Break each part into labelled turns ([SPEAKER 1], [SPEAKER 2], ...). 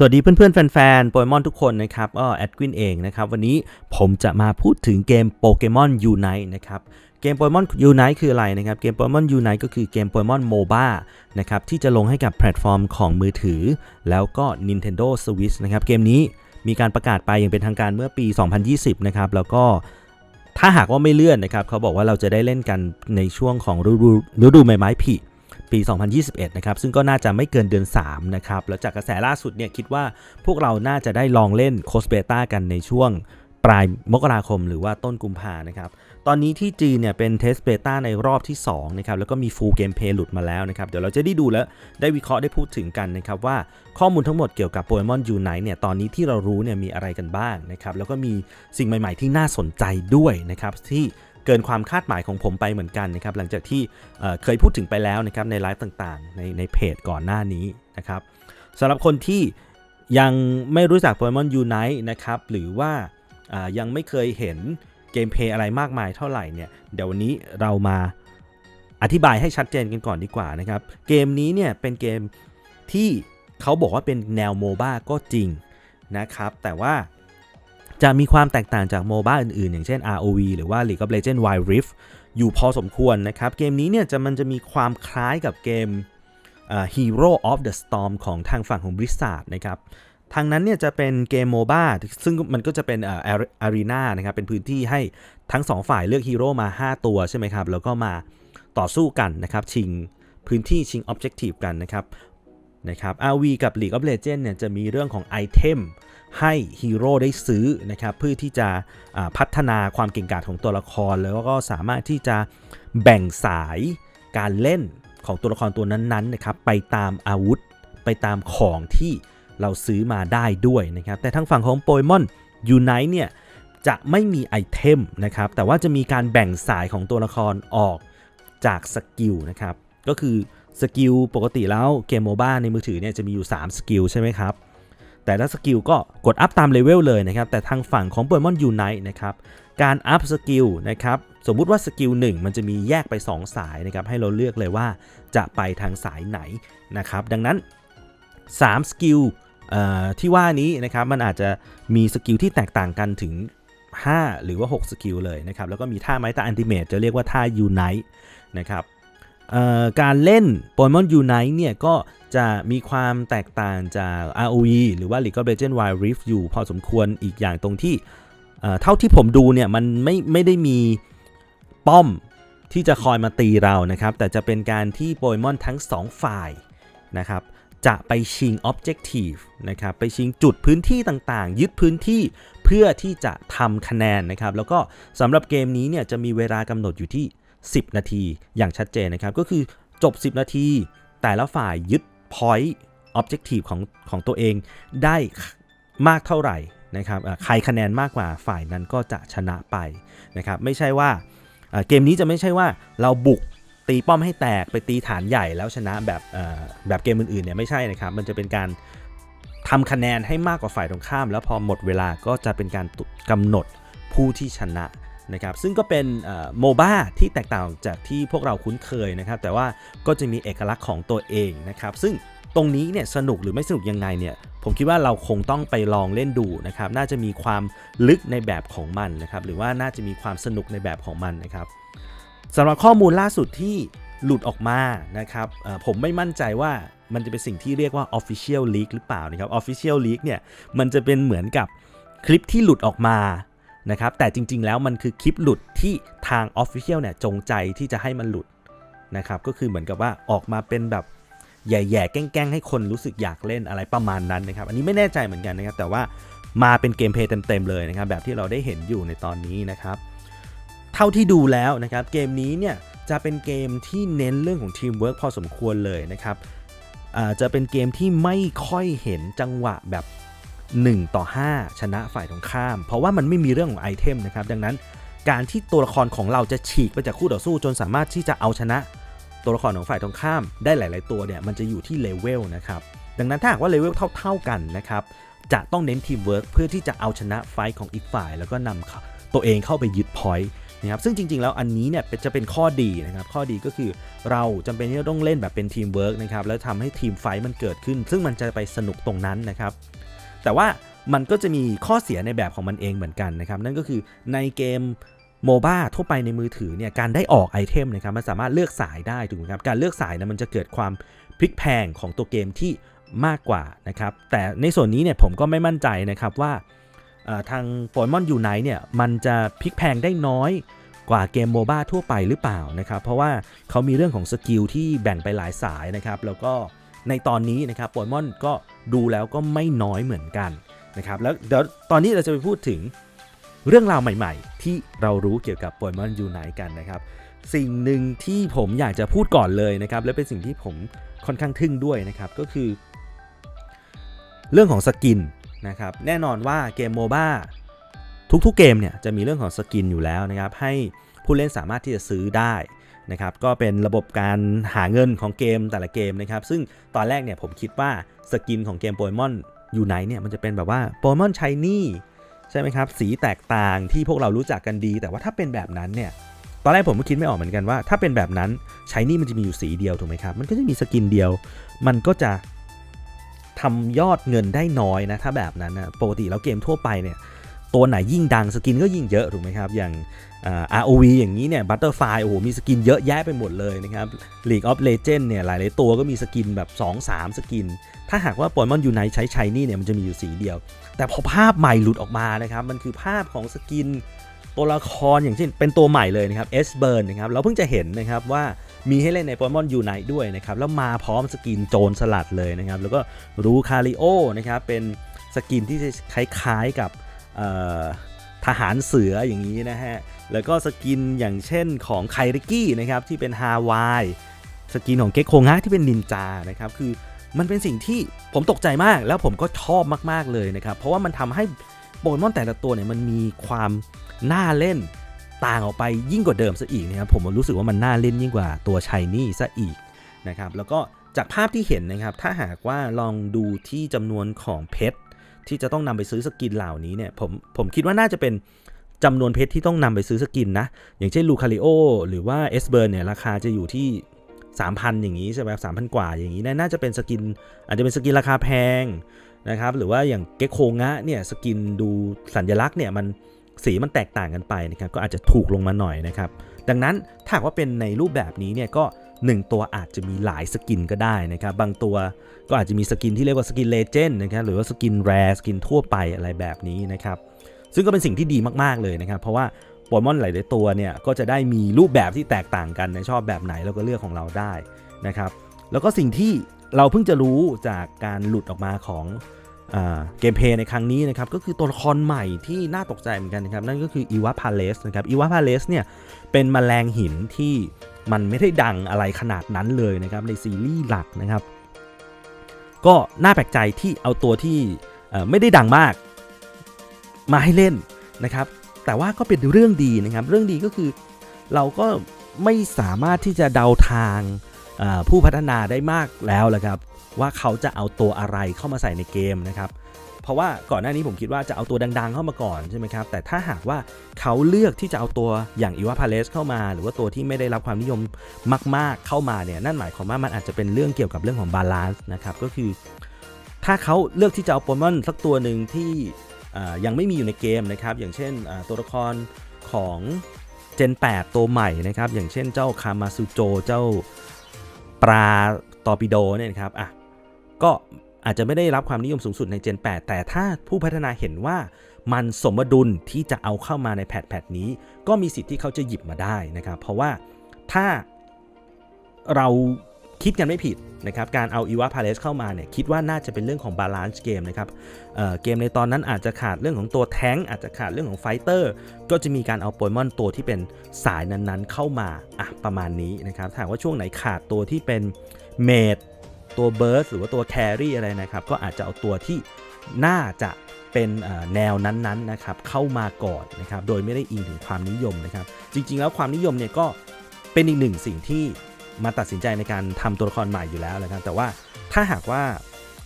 [SPEAKER 1] สวัสดีเพื่อนๆ แฟนๆ โปเกมอนทุกคนนะครับก็แอดกวินเองนะครับ วันนี้ผมจะมาพูดถึงเกมโปเกมอนยูไนนะครับเกมโปเกมอนยูไนคืออะไรนะครับ เกมโปเกมอนยูไนก็คือเกมโปเกมอนโมบ้านะครับที่จะลงให้กับแพลตฟอร์มของมือถือ แล้วก็ Nintendo Switch นะครับเกมนี้มีการประกาศไปอย่างเป็นทางการเมื่อปี 2020 นะครับแล้วก็ถ้าหากว่าไม่เลื่อนนะครับเขาบอกว่าเราจะได้เล่นกันในช่วงของฤดูฤดูใบไม้ผลิ ปี 2021 นะครับ ซึ่งก็น่าจะไม่เกินเดือน 3 นะครับ แล้วจากกระแสล่าสุดเนี่ยคิดว่าพวกเราน่าจะได้ลองเล่นโคสเบต้ากันในช่วงปลายมกราคมหรือว่าต้นกุมภานะครับ ตอนนี้ที่จีนเนี่ยเป็นเทสเบต้าในรอบที่2นะครับ แล้วก็มีฟูลเกมเพย์หลุดมาแล้วนะครับ เดี๋ยวเราจะได้ดูแล้วได้วิเคราะห์ได้พูดถึงกันนะครับว่าข้อมูลทั้งหมดเกี่ยวกับโปเกมอนยูไนเนี่ย ตอนนี้ที่เรารู้เนี่ยมีอะไรกันบ้างนะครับ แล้วก็มีสิ่งใหม่ ๆ ที่น่าสนใจด้วยนะครับที่ เกินความคาดหมายของผมไปเหมือนกันนะครับหลังจากที่เเคยพูดถึงไปแล้วนะครับในไลฟ์ต่างๆ ในในเพจก่อนหน้านี้นะครับสำหรับคนที่ยังไม่รู้จัก Pokemon Unite นะครับหรือว่าายังไม่เคยเห็นเกมเพย์อะไรมากมายเท่าไหร่เนี่ยเดี๋ยววันนี้เรามาอธิบายให้ชัดเจนกันก่อนดีกว่านะครับ เกมนี้เนี่ยเป็นเกมที่เขาบอกว่าเป็นแนวโมบ้าก็จริงนะครับ แต่ว่า จะมีความแตกต่างจากโมบ้าอื่นๆ อย่างเช่น ROV หรือว่า League of Legends Wild Rift อยู่พอสมควรนะครับ เกมนี้เนี่ยจะมันจะมีความคล้ายกับเกม Hero of the Storm ของทางฝั่งของ Blizzard นะครับทางนั้นเนี่ยจะเป็นเกมโมบ้าซึ่งมันก็จะเป็นอ่าอารีนานะครับ เป็นพื้นที่ให้ทั้ง 2 ฝ่ายเลือกฮีโร่มา 5 ตัวใช่ไหมครับ แล้วก็มาต่อสู้กันนะครับ ชิงพื้นที่ชิง Objective กันนะครับนะครับ RV กับ League of Legends เนี่ยจะมีเรื่องของไอเทม ให้ฮีโร่ได้ซื้อนะครับเพื่อที่จะพัฒนาความเก่งกาจของตัวละคร แล้วก็สามารถที่จะแบ่งสายการเล่นของตัวละครตัวนั้นๆนะครับไปตามอาวุธ ไปตามของที่เราซื้อมาได้ด้วยนะครับแต่ทางฝั่งของโปเกมอนยูไนเนี่ยจะไม่มีไอเทมนะครับแต่ว่าจะมีการแบ่งสายของตัวละครออกจากสกิลนะครับก็คือสกิลปกติแล้วเกมโมบ้าในมือถือเนี่ยจะมีอยู่ 3 สกิลใช่ไหมครับ แต่ละสกิลก็กดอัพตามเลเวลเลยนะครับ แต่ทางฝั่งของ Pokemon Unite นะครับ การอัพสกิลนะครับ สมมุติว่าสกิล1มันจะมีแยกไป 2 สายนะครับ ให้เราเลือกเลยว่าจะไปทางสายไหนนะครับ ดังนั้น 3 สกิลที่ว่านี้นะครับ มันอาจจะมีสกิลที่แตกต่างกันถึง 5 หรือว่า 6 สกิลเลยนะครับ แล้วก็มีท่าไม้ตาอันติเมตจะเรียกว่าท่า Unite นะครับ การเล่น Pokemon Unite เนี่ยก็จะมีความแตกต่างจาก ROE หรือว่า League of Legends Wild Rift อยู่พอสมควรอีกอย่างตรงที่เท่าที่ผมดูเนี่ยมันไม่ไม่ได้มีป้อมที่จะคอยมาตีเรานะครับ แต่จะเป็นการที่โปเกมอนทั้ง 2 ฝ่ายนะครับ จะไปชิง Objective นะครับ ไปชิงจุดพื้นที่ต่างๆ ยึดพื้นที่เพื่อที่จะทำคะแนนนะครับ แล้วก็สำหรับเกมนี้เนี่ยจะมีเวลากำหนดอยู่ที่ 10 นาทีอย่างชัดเจนนะครับ ก็คือจบ 10 นาที แต่ละฝ่ายยึด point objective ของของตัวเองได้มากเท่าไหร่นะครับใครคะแนนมากกว่าฝ่ายนั้นก็จะชนะไปนะครับไม่ใช่ว่าเกมนี้จะไม่ใช่ว่าเราบุกตีป้อมให้แตกไปตีฐานใหญ่แล้วชนะแบบแบบเกมอื่นๆเนี่ยไม่ใช่นะครับ มันจะเป็นการทำคะแนนให้มากกว่าฝ่ายตรงข้าม แล้วพอหมดเวลาก็จะเป็นการกำหนดผู้ที่ชนะ นะครับซึ่งก็เป็นโมบ้าที่แตกต่างจากที่พวกเราคุ้นเคยนะครับ แต่ว่าก็จะมีเอกลักษณ์ของตัวเองนะครับ ซึ่งตรงนี้เนี่ยสนุกหรือไม่สนุกยังไงเนี่ยผมคิดว่าเราคงต้องไปลองเล่นดูนะครับ น่าจะมีความลึกในแบบของมันนะครับ หรือว่าน่าจะมีความสนุกในแบบของมันนะครับสำหรับข้อมูลล่าสุดที่หลุดออกมานะครับผมไม่มั่นใจว่ามันจะเป็นสิ่งที่เรียกว่า Official Leak หรือเปล่านะครับ Official Leak เนี่ยมันจะเป็นเหมือนกับคลิปที่หลุดออกมา นะครับแต่จริง ๆ แล้วมันคือคลิปหลุดที่ทาง Official เนี่ยจงใจที่จะให้มันหลุดนะครับก็คือเหมือนกับว่าออกมาเป็นแบบแย่ๆแกล้งๆให้คนรู้สึกอยากเล่นอะไรประมาณนั้นนะครับอันนี้ไม่แน่ใจเหมือนกันนะครับแต่ว่ามาเป็นเกมเพย์เต็มๆเลยนะครับแบบที่เราได้เห็นอยู่ในตอนนี้นะครับเท่าที่ดูแล้วนะครับเกมนี้เนี่ยจะเป็นเกมที่เน้นเรื่องของทีมเวิร์กพอสมควรเลยนะครับจะเป็นเกมที่ไม่ค่อยเห็นจังหวะแบบ 1 ต่อ 5 ชนะฝ่ายตรงข้าม เพราะว่ามันไม่มีเรื่องของไอเทมนะครับ ดังนั้นการที่ตัวละครของเราจะฉีกไปจากคู่ต่อสู้จนสามารถที่จะเอาชนะ ตัวละครของฝ่ายตรงข้ามได้หลาย ๆ ตัวเนี่ยมันจะอยู่ที่เลเวลนะครับดังนั้นถ้าหากว่าเลเวลเท่า ๆกันนะครับจะต้องเน้นทีมเวิร์กเพื่อที่จะเอาชนะไฟของอีกฝ่าย แล้วก็นำตัวเองเข้าไปยึดพอยต์นะครับซึ่งจริง ๆ แล้วอันนี้เนี่ยจะเป็นข้อดีนะครับข้อดีก็คือเราจำเป็นที่จะต้องเล่นแบบเป็นทีมเวิร์กนะครับแล้วทำให้ทีมไฟมันเกิดขึ้น ซึ่งมันจะไปสนุกตรงนั้นนะครับ แต่ว่ามันก็จะมีข้อเสียในแบบของมันเองเหมือนกันนะครับนั่นก็คือในเกมโมบ้าทั่วไปในมือถือเนี่ยการได้ออกไอเทมนะครับมันสามารถเลือกสายได้ถูกไหมครับการเลือกสายนะมันจะเกิดความพลิกแพงของตัวเกมที่มากกว่านะครับแต่ในส่วนนี้เนี่ยผมก็ไม่มั่นใจนะครับว่าทางโปเกมอนยูไนเนี่ยมันจะพลิกแพงได้น้อยกว่าเกมโมบ้าทั่วไปหรือเปล่านะครับเพราะว่าเขามีเรื่องของสกิลที่แบ่งไปหลายสายนะครับแล้วก็ ในตอนนี้นะครับโปเกมอนก็ดูแล้วก็ไม่น้อยเหมือนกันนะครับแล้วเดี๋ยวตอนนี้เราจะไปพูดถึงเรื่องราวใหม่ ๆ ที่เรารู้เกี่ยวกับโปเกมอนยูไนกันนะครับสิ่งหนึ่งที่ผมอยากจะพูดก่อนเลยนะครับและเป็นสิ่งที่ผมค่อนข้างทึ่งด้วยนะครับก็คือ เรื่องของสกินนะครับแน่นอนว่าเกมโมบ้าทุกๆเกมเนี่ยจะมีเรื่องของสกินอยู่แล้วนะครับให้ผู้เล่นสามารถที่จะซื้อได้ นะครับก็เป็นระบบการหาเงินของเกมแต่ละเกมนะครับซึ่งตอนแรกเนี่ยผมคิดว่าสกินของเกมโปเกมอนอยู่ไหนเนี่ยมันจะเป็นแบบว่าโปเกมอนชายนี่ใช่ไหมครับสีแตกต่างที่พวกเรารู้จักกันดี แต่ว่าถ้าเป็นแบบนั้นเนี่ยตอนแรกผมก็คิดไม่ออกเหมือนกันว่า ถ้าเป็นแบบนั้นชายนี่มันจะมีอยู่สีเดียวถูกไหมครับมันก็จะมีสกินเดียว มันก็จะทำยอดเงินได้น้อยนะถ้าแบบนั้นนะปกติแล้วเกมทั่วไปเนี่ย ตัวไหนยิ่งดังสกินก็ยิ่งเยอะถูกไหมครับอย่าง ROV อย่างนี้เนี่ย Butterfly โอ้โหมีสกินเยอะแยะไปหมดเลยนะครับ League of Legends เนี่ยหลายๆตัวก็มีสกินแบบ 2-3 สกิน ถ้าหากว่าโปเกมอนยูไนใช้ชายนี่เนี่ยมันจะมีอยู่สีเดียว แต่พอภาพใหม่หลุดออกมานะครับ มันคือภาพของสกินตัวละครอย่างเช่นเป็นตัวใหม่เลยนะครับเอสเบิร์นนะครับเราเพิ่งจะเห็นนะครับว่ามีให้เล่นในโปเกมอนยูไนด้วยนะครับแล้วมาพร้อมสกินโจรสลัดเลยนะครับแล้วก็รูคาริโอนะครับเป็นสกินที่คล้ายๆกับ ทหารเสืออย่างนี้นะฮะ แล้วก็สกินอย่างเช่นของไคริกี้นะครับที่เป็นฮาวาย สกินของเก็กโคงะที่เป็นนินจานะครับคือมันเป็นสิ่งที่ผมตกใจมาก แล้วผมก็ชอบมากๆเลยนะครับ เพราะว่ามันทำให้โปเกมอนแต่ละตัวเนี่ยมันมีความน่าเล่นต่างออกไปยิ่งกว่าเดิมซะอีกนะครับผมรู้สึกว่ามันน่าเล่นยิ่งกว่าตัวชายนี่ซะอีกนะครับแล้วก็จากภาพที่เห็นนะครับถ้าหากว่าลองดูที่จำนวนของเพชร ที่จะต้องนำไปซื้อสกินเหล่านี้เนี่ยผมผมคิดว่าน่าจะเป็นจำนวนเพชรที่ต้องนำไปซื้อสกินนะ อย่างเช่นลูคาริโอหรือว่าเอสเบิร์นเนี่ยราคาจะอยู่ที่ 3,000 อย่างนี้ใช่ไหมสามพันกว่าอย่างนี้น่าจะเป็นสกิน อาจจะเป็นสกินราคาแพงนะครับหรือว่าอย่างเก็กโคงะเนี่ยสกินดูสัญลักษณ์เนี่ยมันสีมันแตกต่างกันไปนะครับก็อาจจะถูกลงมาหน่อยนะครับดังนั้นถ้าว่าเป็นในรูปแบบนี้เนี่ยก็ 1 ตัวอาจจะมีหลายสกินก็ได้นะครับ บางตัวก็อาจจะมีสกินที่เรียกว่าสกินเลเจนด์นะครับหรือว่าสกินแรสกินทั่วไปอะไรแบบนี้นะครับ ซึ่งก็เป็นสิ่งที่ดีมากๆเลยนะครับ เพราะว่าโปเกมอนหลายๆตัวเนี่ยก็จะได้มีรูปแบบที่แตกต่างกันในชอบแบบไหนเราก็เลือกของเราได้นะครับ แล้วก็สิ่งที่เราเพิ่งจะรู้จากการหลุดออกมาของเกมเพย์ในครั้งนี้นะครับก็คือตัวละครใหม่ที่น่าตกใจเหมือนกันนะครับนั่นก็คืออีวาพาเลสนะครับอีวาพาเลสเนี่ยเป็นแมลงหินที่ มันไม่ได้ดังอะไรขนาดนั้นเลยนะครับในซีรีส์หลักนะครับ ก็น่าแปลกใจที่เอาตัวที่ไม่ได้ดังมากมาให้เล่นนะครับ แต่ว่าก็เป็นเรื่องดีนะครับ เรื่องดีก็คือเราก็ไม่สามารถที่จะเดาทางผู้พัฒนาได้มากแล้วแหละครับ ว่าเขาจะเอาตัวอะไรเข้ามาใส่ในเกมนะครับ เพราะว่าก่อนหน้านี้ผมคิดว่าจะเอาตัวดัง ๆ เข้ามาก่อนใช่ไหมครับ แต่ถ้าหากว่าเขาเลือกที่จะเอาตัวอย่างอีวาพาเลสเข้ามา หรือว่าตัวที่ไม่ได้รับความนิยมมาก ๆ เข้ามาเนี่ยนั่นหมายความว่ามันอาจจะเป็นเรื่องเกี่ยวกับเรื่องของบาลานซ์นะครับก็คือ ถ้าเขาเลือกที่จะเอาโปเกมอนสักตัวหนึ่งที่ยังไม่มีอยู่ในเกมนะครับ อย่างเช่นตัวละครของ Gen 8ตัวใหม่นะครับ อย่างเช่นเจ้าคามาซูโจ เจ้าปลาตอปิโดเนี่ยครับอะก็ อาจจะไม่ได้รับความนิยมสูงสุดใน Gen 8 แต่ถ้าผู้พัฒนาเห็นว่ามันสมดุลที่จะเอาเข้ามาในแพทแพทนี้ ก็มีสิทธิ์ที่เขาจะหยิบมาได้นะครับ เพราะว่าถ้าเราคิดกันไม่ผิดนะครับ การเอาอีวาพาเลสเข้ามาเนี่ยคิดว่าน่าจะเป็นเรื่องของบาลานซ์เกมนะครับเเกมในตอนนั้นอาจจะขาดเรื่องของตัวแท้งอาจจะขาดเรื่องของไฟเตอร์ก็จะมีการเอาโปเกมอนตัวที่เป็นสายนั้นๆเข้ามาอะประมาณนี้นะครับถาหากว่าช่วงไหนขาดตัวที่เป็นเมด ตัวเบิร์สหรือว่าตัวแครี่อะไรนะครับ ก็อาจจะเอาตัวที่น่าจะเป็นแนวนั้นๆนะครับเข้ามาก่อนนะครับโดยไม่ได้อิงถึงความนิยมนะครับ จริง ๆ แล้วความนิยมเนี่ยก็เป็นอีกหนึ่งสิ่งที่มาตัดสินใจในการทำตัวละครใหม่อยู่แล้วนะครับ แต่ว่าถ้าหากว่า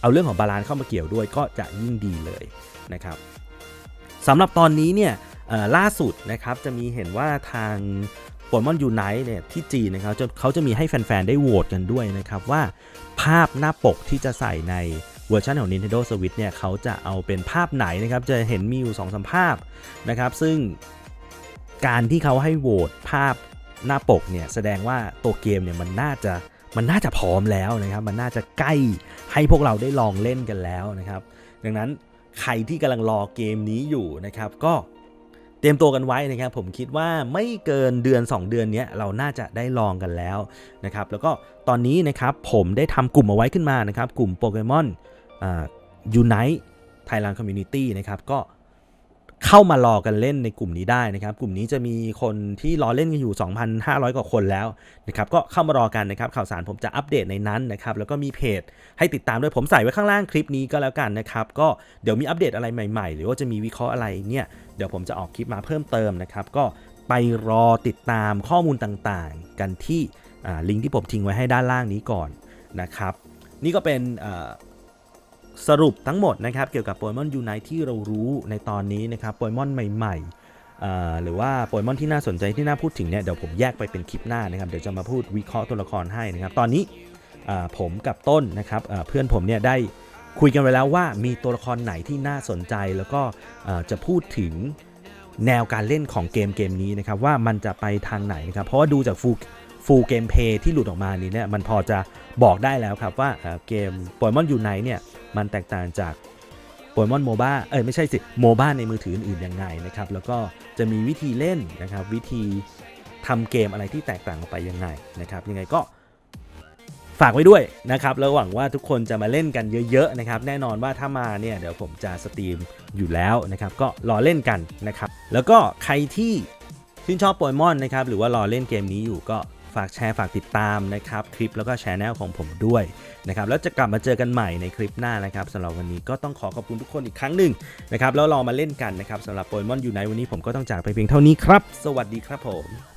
[SPEAKER 1] เอาเรื่องของบาลานซ์เข้ามาเกี่ยวด้วยก็จะยิ่งดีเลยนะครับสำหรับตอนนี้เนี่ยล่าสุดนะครับจะมีเห็นว่าทาง ปเกมอนยูไนเนี่ยที่จีนนะครับจะเขาจะมีให้แฟน ๆ ได้โหวตกันด้วยนะครับ ว่าภาพหน้าปกที่จะใส่ในเวอร์ชันของ Nintendo Switch เนี่ยเขาจะเอาเป็นภาพไหนนะครับ จะเห็นมีอยู่2อสภาพนะครับ ซึ่งการที่เขาให้โหวตภาพหน้าปกเนี่ยแสดงว่าตัวเกมเนี่ยมันน่าจะมันน่าจะพร้อมแล้วนะครับ มันน่าจะใกล้ให้พวกเราได้ลองเล่นกันแล้วนะครับ ดังนั้นใครที่กำลังรอเกมนี้อยู่นะครับ ก็ เตรียมตัวกันไว้นะครับ ผมคิดว่าไม่เกินเดือน 2 เดือนนี้เราน่าจะได้ลองกันแล้วนะครับ แล้วก็ตอนนี้นะครับผมได้ทำกลุ่มเอาไว้ขึ้นมานะครับ กลุ่มโปเกมอนยูไนต์ไทยแลนด์คอมมูนิตี้นะครับก็ เข้ามารอกันเล่นในกลุ่มนี้ได้นะครับ กลุ่มนี้จะมีคนที่รอเล่นกันอยู่ 2,500 กว่าคนแล้วนะครับ ก็เข้ามารอกันนะครับ ข่าวสารผมจะอัปเดตในนั้นนะครับ แล้วก็มีเพจให้ติดตามด้วยผมใส่ไว้ข้างล่างคลิปนี้ก็แล้วกันนะครับ ก็เดี๋ยวมีอัปเดตอะไรใหม่ๆ หรือว่าจะมีวิเคราะห์อะไรเนี่ย เดี๋ยวผมจะออกคลิปมาเพิ่มเติมนะครับ ก็ไปรอติดตามข้อมูลต่างๆ กันที่ลิงก์ที่ผมทิ้งไว้ให้ด้านล่างนี้ก่อนนะครับ นี่ก็เป็น สรุปทั้งหมดนะครับเกี่ยวกับโปเกมอนยูไนที่เรารู้ในตอนนี้นะครับโปเกมอนใหม่ๆหรือว่าโปเกมอนที่น่าสนใจที่น่าพูดถึงเนี่ยเดี๋ยวผมแยกไปเป็นคลิปหน้านะครับเดี๋ยวจะมาพูดวิเคราะห์ตัวละครให้นะครับตอนนี้ผมกับต้นนะครับเพื่อนผมเนี่ยได้คุยกันไว้แล้วว่ามีตัวละครไหนที่น่าสนใจแล้วก็จะพูดถึงแนวการเล่นของเกมเกมนี้นะครับว่ามันจะไปทางไหนนะครับเพราะว่าดูจากฟูฟูลเกมเพย์ที่หลุดออกมานี้เนี่ยมันพอจะบอกได้แล้วครับว่าเอ่อเกมโปเกมอนยูไนเนี่ย มันแตกต่างจากโปเกมอนโมบ้าเอ้ยไม่ใช่สิโมบ้าในมือถืออื่นๆยังไงนะครับ แล้วก็จะมีวิธีเล่นนะครับ วิธีทำเกมอะไรที่แตกต่างออกไปยังไงนะครับ ยังไงก็ฝากไว้ด้วยนะครับแล้วหวังว่าทุกคนจะมาเล่นกันเยอะๆนะครับ แน่นอนว่าถ้ามาเนี่ยเดี๋ยวผมจะสตรีมอยู่แล้วนะครับ ก็รอเล่นกันนะครับ แล้วก็ใครที่ชื่นชอบโปเกมอนนะครับ หรือว่ารอเล่นเกมนี้อยู่ก็ ฝากแชร์ฝากติดตามนะครับคลิปแล้วก็แชร์แนลของผมด้วยนะครับแล้วจะกลับมาเจอกันใหม่ในคลิปหน้านะครับสำหรับวันนี้ก็ต้องขอขอบคุณทุกคนอีกครั้งหนึ่งนะครับแล้วรอมาเล่นกันนะครับสำหรับโปเกมอนอยู่ในวันนี้ผมก็ต้องจากไปเพียงเท่านี้ครับ สวัสดีครับผม